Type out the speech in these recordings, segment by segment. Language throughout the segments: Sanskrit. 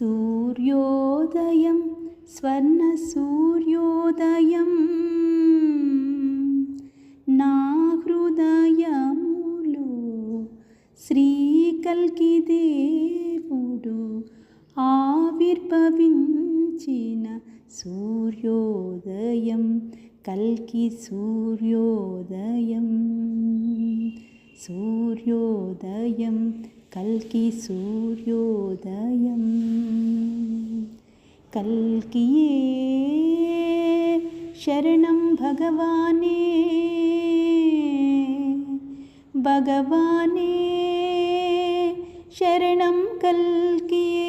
సూర్యోదయం స్వర్ణ సూర్యోదయం. నా హృదయములో శ్రీకల్కి దేవుడు ఆవిర్భవించిన సూర్యోదయం కల్కి సూర్యోదయం. सूर्योदयं कल्किसूर्योदयं कल्किये शरणं भगवाने भगवाने शरणं कल्किये।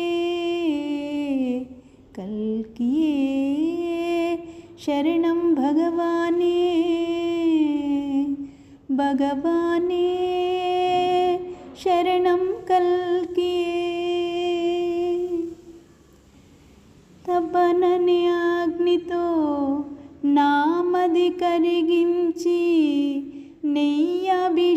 कल्किये शरणं भगवाने। भगवाने शरणं कल्किये तपनने अग्नितो नामदि करिगिञ्चि नेयभि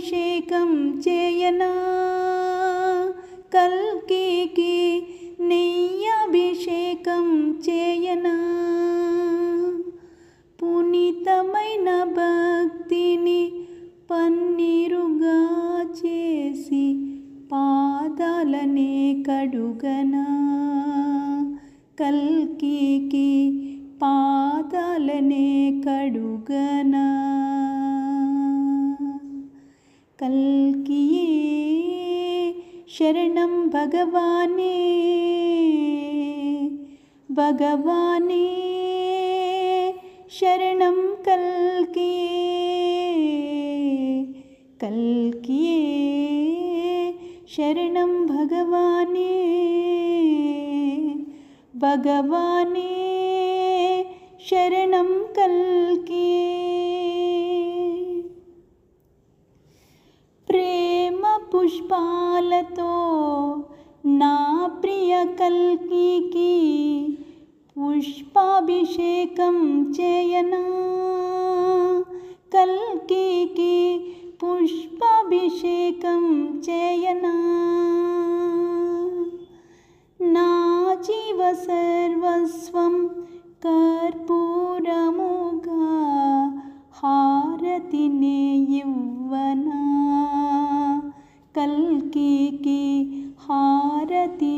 పాదాలనే కడుగనా కల్కికి పాదాలనే కడుగనా కల్కియే శరణం భగవానే భగవానే శరణం కల్కియే కల్కియే शरणं भगवाने भगवाने शरणं कल्के। प्रेमपुष्पालतो ना नाप्रियकल्किकी पुष्पाभिषेकं चयनम् चयना नाचिव सर्वस्वं कर्पूरमुगा हारतिने युवना। कल्कीकी हारतिनेयवना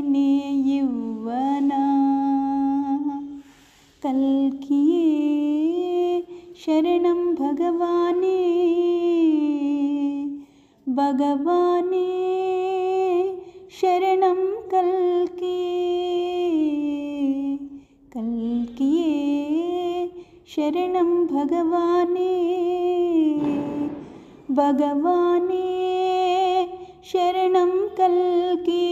कल्कीशरणं भगवाने। भगवाने शरणं कल्के कल्किये शरणं भगवाने। भगवाने शरणं कल्के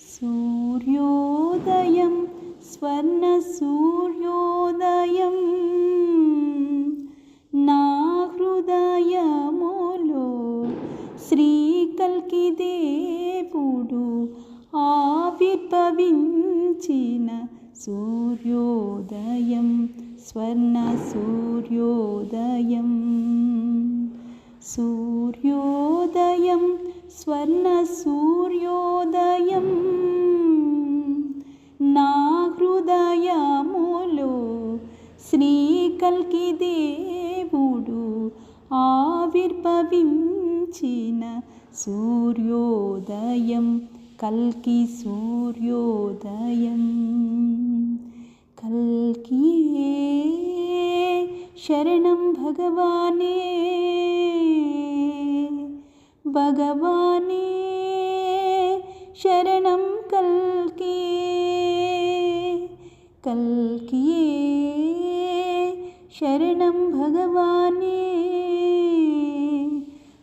सूर्योदयं स्वर्णसू సూర్యోదయం. సూర్యోదయం స్వర్ణ సూర్యోదయం. నా హృదయములో శ్రీకల్కి దేవుడు ఆవిర్భవించిన సూర్యోదయం కల్కి సూర్యోదయం. కల్కియే शरणं भगवाने। भगवाने शरणं कल्के। कल्किये शरणं भगवाने।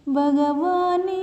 भगवाने